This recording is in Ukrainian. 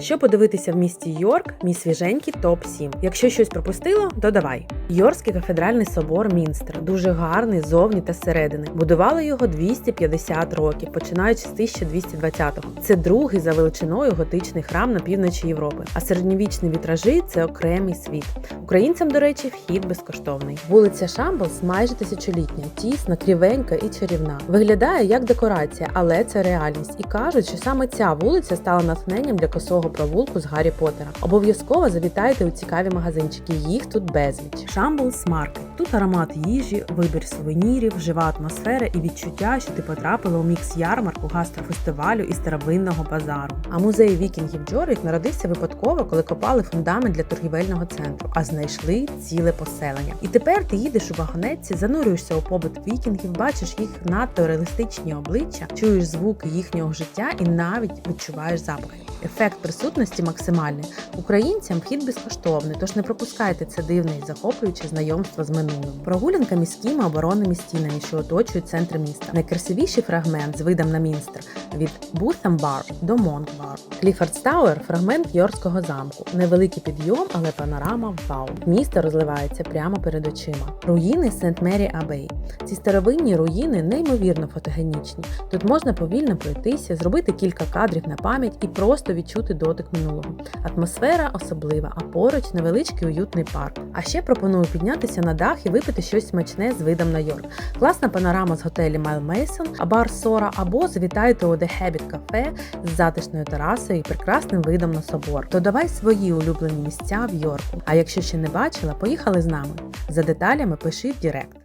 Що подивитися в місті Йорк, мій свіженький топ 7 Якщо щось пропустило, додавай. Йоркський кафедральний собор Мінстер дуже гарний ззовні та зсередини. Будували його 250 років, починаючи з 1220-го. Це другий за величиною готичний храм на півночі Європи. А середньовічні вітражі це окремий світ. Українцям, до речі, вхід безкоштовний. Вулиця Шамблс майже тисячолітня, тісна, крівенька і чарівна. Виглядає як декорація, але це реальність. І кажуть, що саме ця вулиця стала натхненням для косого провулку з Гаррі Поттера. Обов'язково завітайте у цікаві магазинчики. Їх тут безліч. Шамблс Маркет. Тут аромат їжі, вибір сувенірів, жива атмосфера і відчуття, що ти потрапила у мікс ярмарку, гастрофестивалю і старовинного базару. А музей вікінгів Джорвік народився випадково, коли копали фундамент для торгівельного центру, а знайшли ціле поселення. І тепер ти їдеш у вагонетці, занурюєшся у побут вікінгів, бачиш їх надто реалістичні обличчя, чуєш звуки їхнього життя і навіть відчуваєш запахи. Ефект присутності максимальний. Українцям вхід безкоштовний, тож не пропускайте це дивне і захоплююче знайомство з минулим. Прогулянка міськими оборонними стінами, що оточують центр міста. Найкрасивіший фрагмент з видом на Мінстер від Бутембар до Монкбар. Кліфордс Тауер – фрагмент Йоркського замку. Невеликий підйом, але панорама вау. Місто розливається прямо перед очима. Руїни Сент Мері Абей. Ці старовинні руїни неймовірно фотогенічні. Тут можна повільно пройтися, зробити кілька кадрів на пам'ять і просто відчути дотик минулого. Атмосфера особлива, а поруч невеличкий уютний парк. А ще пропоную піднятися на дах і випити щось смачне з видом на Йорк. Класна панорама з готелі Майл Мейсон, бар Сора, або завітайте у The Habit Cafe з затишною терасою і прекрасним видом на собор. Додавай свої улюблені місця в Йорку. А якщо ще не бачила, поїхали з нами. За деталями пиши в Директ.